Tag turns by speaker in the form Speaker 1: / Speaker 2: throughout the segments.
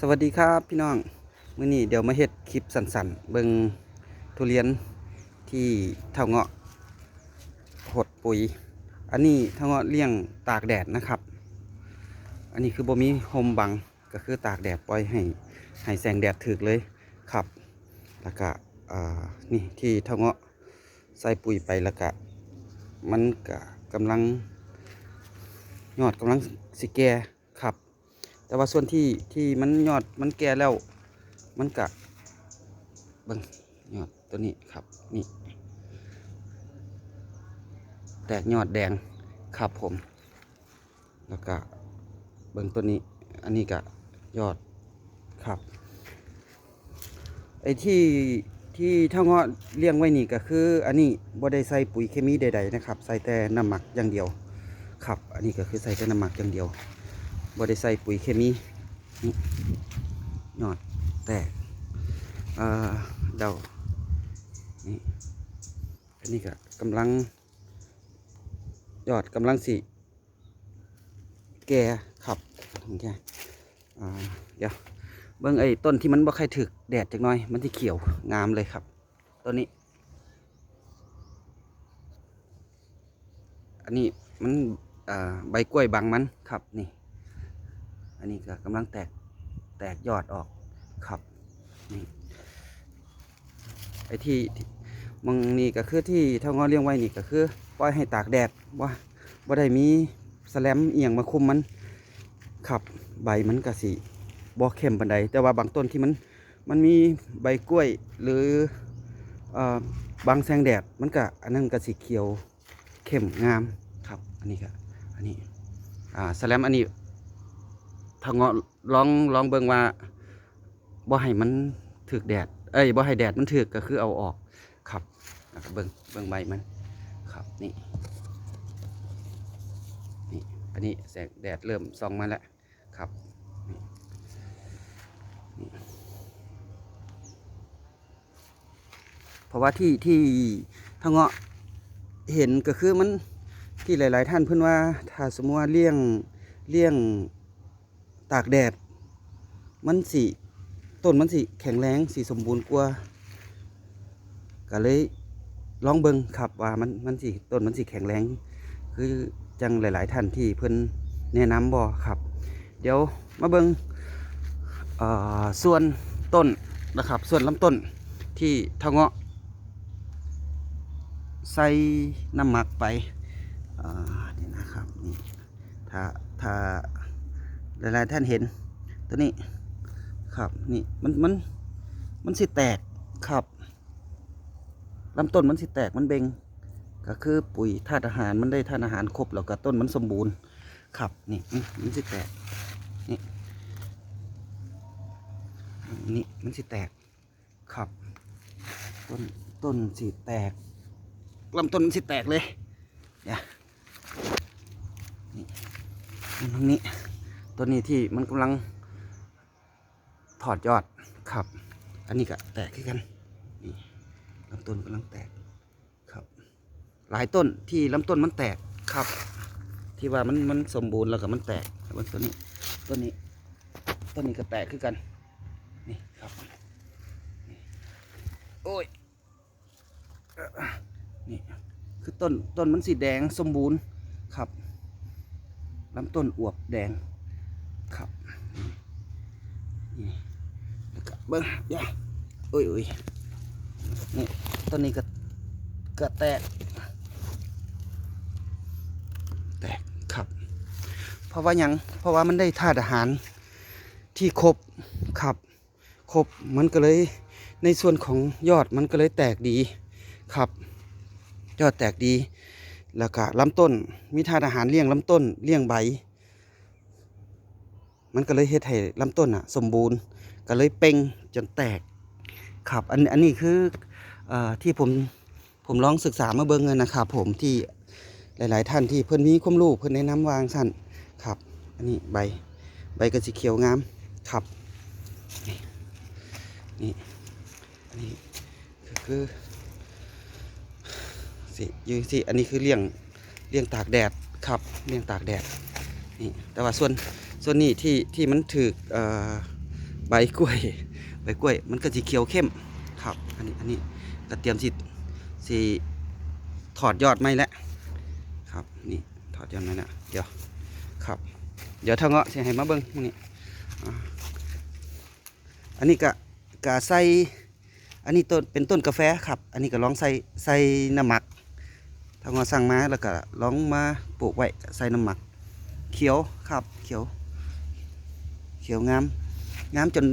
Speaker 1: สวัสดีครับพี่น้องมื้อนี้เดี๋ยวมาเฮ็ดคลิปสั้นๆ เบิ่งทุเรียนที่เท่าเงาะหดปุ๋ย อันนี้เท่าเงาะเลี้ยงตากแดดนะครับ อันนี้คือบ่มีโฮมบังก็คือตากแดดปล่อยให้ให้แสงแดดถึกเลยครับ แล้วก็นี่ที่เท่าเงาะใส่ปุ๋ยไปแล้วก็มันก็กำลังยอดกำลังสิแก่ แต่ว่าส่วนที่ที่มันยอดมันแก่แล้ว มันกะบิ่งยอดตัวนี้ครับนี่แตกยอดแดงครับผม แล้วก็เบิ่งตัวนี้ อันนี้กะยอดครับไอ้ที่ที่เท่าเงาะเลี้ยงไว้นี่ก็คือ อันนี้บ่ได้ใส่ปุ๋ยเคมีใดๆนะครับ ใส่แต่น้ำหมักอย่างเดียว ครับ อันนี้ก็คือใส่แต่น้ำหมักอย่างเดียว บ่ได้ใส่ปุ๋ยเคมีนี่ยอดแตกเดานี่อันนี้ก็กำลังยอดกำลังสิแก่ครับแก่อ่าเดี๋ยวเบิ่งไอ้ต้นที่มันบ่ค่อยถึกแดดจักน่อย มันที่เขียวงามเลยครับต้นนี้ อันนี้มันใบกล้วยบางมันครับนี่ อันนี้ก็กำลังแตกแตกยอดออกครับนี่ไอ้ที่ที่มองนี่ก็คือที่เท่างอเลี้ยงไว้นี่ก็คือปล่อยให้ตากแดดว่าว่าได้มีแสแลมเอียงมาคุมมันครับใบมันก็สีบ่เข้มปานใดแต่ว่าบางต้นที่มันมันมีใบกล้วยหรือเอ่อบางแสงแดดมันก็อันนั้นก็สีเขียวเข้มงามครับอันนี้ก็อันนี้อ่าแสแลมอันนี้ ถ้าเงาะลองลองเบิ่งว่าบ่ให้มันถึกแดด เอ้ยบ่ให้แดดมันถึกก็คือเอาออกครับเบิ่งเบิ่งใบมันครับนี่นี่อันนี้แสงแดดเริ่มส่องมาแล้วครับเพราะว่าที่ที่ถ้าเงาะเห็นก็คือมันที่หลาย ๆ ท่านเพิ่อนว่าถ้าสมมติว่าเลี้ยงเลี้ยง ตากแดด มันสีต้นมันสีแข็งแรงสีสมบูรณ์กว่าก็เลยลองเบิ่งครับว่ามันมันสีต้นมันสีแข็งแรง คือจังหลาย ๆ ท่านที่เพิ่นแนะนำบ่ครับ เดี๋ยวมาเบิ่งส่วนต้นนะครับ ส่วนลำต้นที่เทาเงาะใส่น้ำหมักไปอ่านี่นะครับนี่ถ้าถ้า หลายๆท่านเห็น ตัวนี้ครับนี่มันมันมันสิแตกครับลำต้นมันสิแตกมันเบงก็คือปุ๋ยธาตุอาหารมันได้ธาตุอาหารครบแล้วก็ต้นมันสมบูรณ์ครับนี่มันสิแตกนี่นี่มันสิแตกครับ ต้นต้นสิแตกลำต้นมันสิแตกเลยเดี๋ยนี่ตรงนี้ ตัวนี้ที่มันกำลังถอดยอดครับ อันนี้ก็แตกขึ้นกันนี่ลำต้นกำลังแตกครับ หลายต้นที่ลำต้นมันแตกครับ ที่ว่ามันมันสมบูรณ์แล้วก็มันแตกแล้วตัวนี้ต้นนี้ต้นนี้ก็แตกขึ้นกันนี่ครับนี่โอ้ยนี่คือต้นต้นมันสีแดงสมบูรณ์ครับลำต้นอวบแดง ครับนี่แล้วก็เบิ้งอย่าโอ้ยโอ้ยนี่ต้นนี้ก็ก็แตก แตกครับ เพราะว่ายังเพราะว่ามันได้ธาตุอาหารที่ครบครับครบมันก็เลยในส่วนของยอดมันก็เลยแตกดีครับ ยอดแตกดี แล้วก็ลำต้นมีธาตุอาหารเลี้ยงลำต้นเลี้ยงใบ มันก็เลยเฮ็ดให้ลำต้นอะ สมบูรณ์ก็เลยเป่งจนแตกครับอันอันนี้คืออที่ผมผมลองศึกษามาเบิ่งอะนะครับผมที่หลาย ๆ ท่านที่เพิ่นมีความรู้เพิ่นแนะนำวางสั่นครับ อันนี้ใบใบก็สีเขียวงามครับนี่นี่อันนี้คือคอสิอยูสิอันนี้คือเลี้ยงเลี้ยงตากแดดครับเลี้ยงตากแดดนี่แต่ว่าส่วน ส่วนนี้ที่ที่มันถือใบกล้วย ใบกล้วย มันก็สีเขียวเข้มครับ อันนี้อันนี้ก็เตรียมสิสีถอดยอดไม้แล้วครับนี่ถอดยอดไม้แล้วเดี๋ยวครับ เดี๋ยวเท่าเงาะสิให้มาเบิ้งมื้อนี้อ่าอันนี้ก็กะใส่อันนี้ต้นเป็นต้นกาแฟครับ อันนี้ก็ลองใส่ใส่น้ำหมักท่าเงาะสั่งมาแล้วก็ลองมาปลูกไว้ใส่น้ำหมักเขียวครับเขียว เขียวงาม งามจน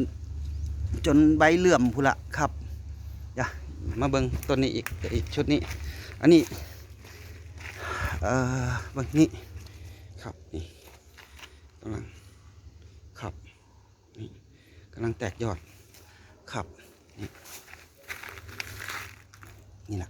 Speaker 1: จนใบเหลื่อมพุละครับอย่ามาเบิงต้นนี้อีกอีกชุดนี้ อันนี้ เอ่อเบิงนี่ครับนี่กำลังครับนี่กำลังแตกยอดครับนี่นี่แหละ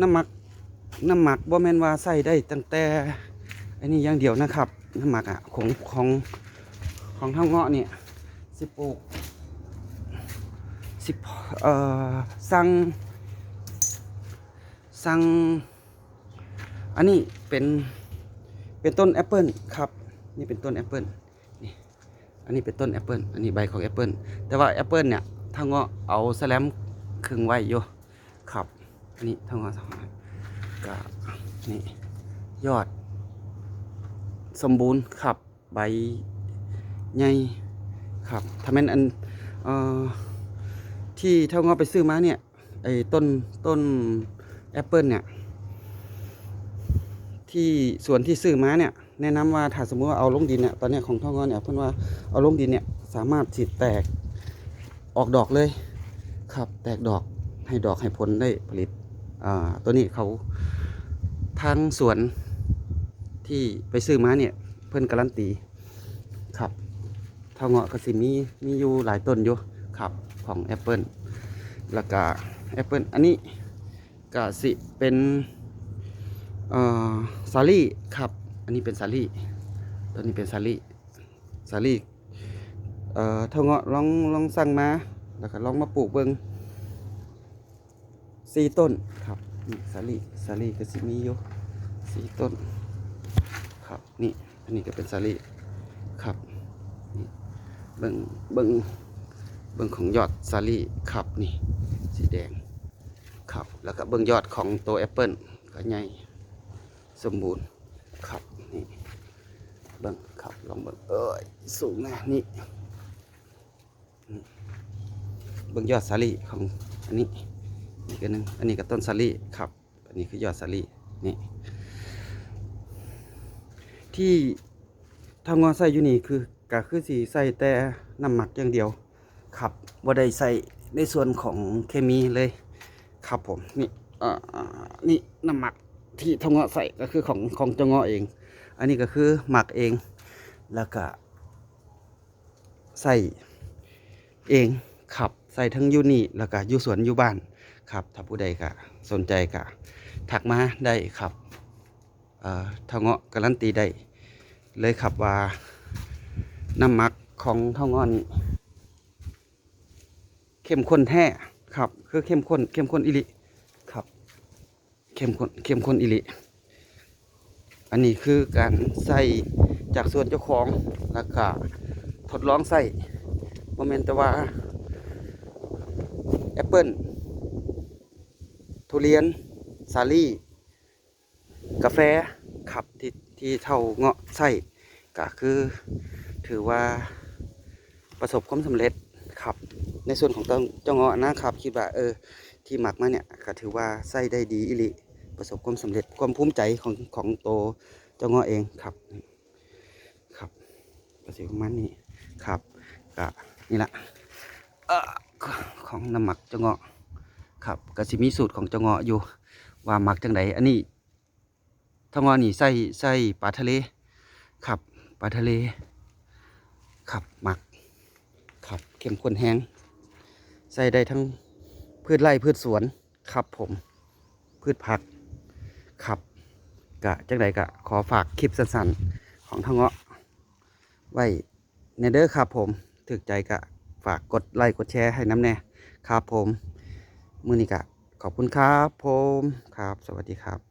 Speaker 1: น้ำหมักน้ำหมักบ่แมนว่าใส่ได้ตั้งแต่อันนี้อย่างเดียวนะครับ น้ำหมักอะของของของท่าเงาะเนี่ยสิปลูกสิเอ่อสั่งสั่งอันนี้เป็นเป็นต้นแอปเปิลครับ นี่เป็นต้นแอปเปิลนี่อันนี้เป็นต้นแอปเปิลอันนี้ใบของแอปเปิลแต่ว่าแอปเปิลเนี่ยถ้าเงาะเอาแสแลมขึงไว้อยู่ครับ อันนี้ทั้งหมดทั้งหมดก็นี่ยอด สมบูรณ์ครับใบใหญ่ครับถ้าแม่นอันอที่เท่างอไปซื้อมาเนี่ยไอ้ต้นต้นแอปเปิลเนี่ยที่สวนที่ซื้อมาเนี่ยแนะนำว่าถ้าสมมติว่าเอาลงดินเนี่ยตอนเนี้ยของเท่างอเนี่ยเพื่อนว่าเอาลงดินเนี่ยสามารถสิแตกออกดอกเลย ครับ แตกดอกให้ดอกให้ผลได้ผลิต ตัวนี้เขาทางสวนที่ไปซื้อมาเนี่ย เพิ่อนการันตีครับเท่าเงาะก็สิมีมีอยู่หลายต้นอยู่ครับของแอปเปิลแล้วก็แอปเปิลอันนี้ก็สิเป็นซาลี่ครับ อันนี้เป็นซาลี่ตัวนี้เป็นซาลี่ซาลี่เอ่อเท่าเงาะลองลองสั่งมา แล้วก็ลองมาปลูกเบิ่ง สี่ต้นครับนี่สาลีสาลีก็สิมีอยู่สี่ต้นครับนี่อันนี้ก็เป็นสาลีครับนี่เบิ่งเบิ่งเบิ่งของยอดสาลีครับนี่สีแดงครับแล้วก็เบิ่งยอดของตัวแอปเปิลก็ใหญ่สมบูรณ์ครับนี่เบิ่งครับลองเบิ่งเอ้ยสูงนะนี่อืมเบิ่งยอดสาลีของอันนี้ อีกอันนึงอันนี้ก็ต้นสาลี่ครับ อันนี้คือยอดสาลี่นี่ ที่ทางงอใส่อยู่นี่คือก็คือสีใส่แต่น้ำหมักอย่างเดียวครับบ่ได้ใส่ในส่วนของเคมีเลย ครับผมนี่อ่อนี่น้ำหมักที่ทางอใส่ก็คือของของเจางอเอง อันนี้ก็คือหมักเองแล้วก็ใส่เอง ครับใส่ทั้งยูนี่แล้วก็ยูสวนยูบ้านครับถ้าผู้ใดก็สนใจก็ทักมาได้ครับเอ่อเท่าเงาะการันตีได้เลยครับว่าน้ำมักของเท่าเงาะนี่เข้มข้นแท้ครับ คือเข้มข้นเข้มข้นอิลิครับ เข้มข้นเข้มข้นอิลิอันนี้คือการใส่จากส่วนเจ้าของแล้วก็ทดลองใส่โมเมนต์แต่ว่า แอปเปิลทุเรียน สาลี่ กาแฟครับที่ที่เท่าเงาะไส้ก็คือถือว่าประสบความสำเร็จครับ ในส่วนของเจ้าเจ้าเงาะนะครับ คิดว่าเออที่หมักมาเนี่ยก็ถือว่าไส้ได้ดีอิลิประสบความสำเร็จความภูมิใจของของโตเจ้าเงาะเองครับครับประสิทธิ์มันนี่ครับก็นี่แหละ ของน้ำหมักเจ้าเงาะครับก็สิมีสูตรของเจ้าเงาะอยู่ ว่าหมักจังไดอันนี้เจ้งาะนี่ใส่ใส่ปลาทะเลครับปลาทะเลครับหมักครับเข้มข้นแห้งใส่ได้ทั้งพืชไร่พืชสวนครับผมพืชผักครับกะจังใดกะขอฝากคลิปสั้นๆของทงเงาะไว้ในเด้อครับผมถึกใจกะฝากกดไลค์กดแชร์ให้น้ำแน่ ครับผมมือนี้กะขอบคุณครับผมครับ สวัสดีครับ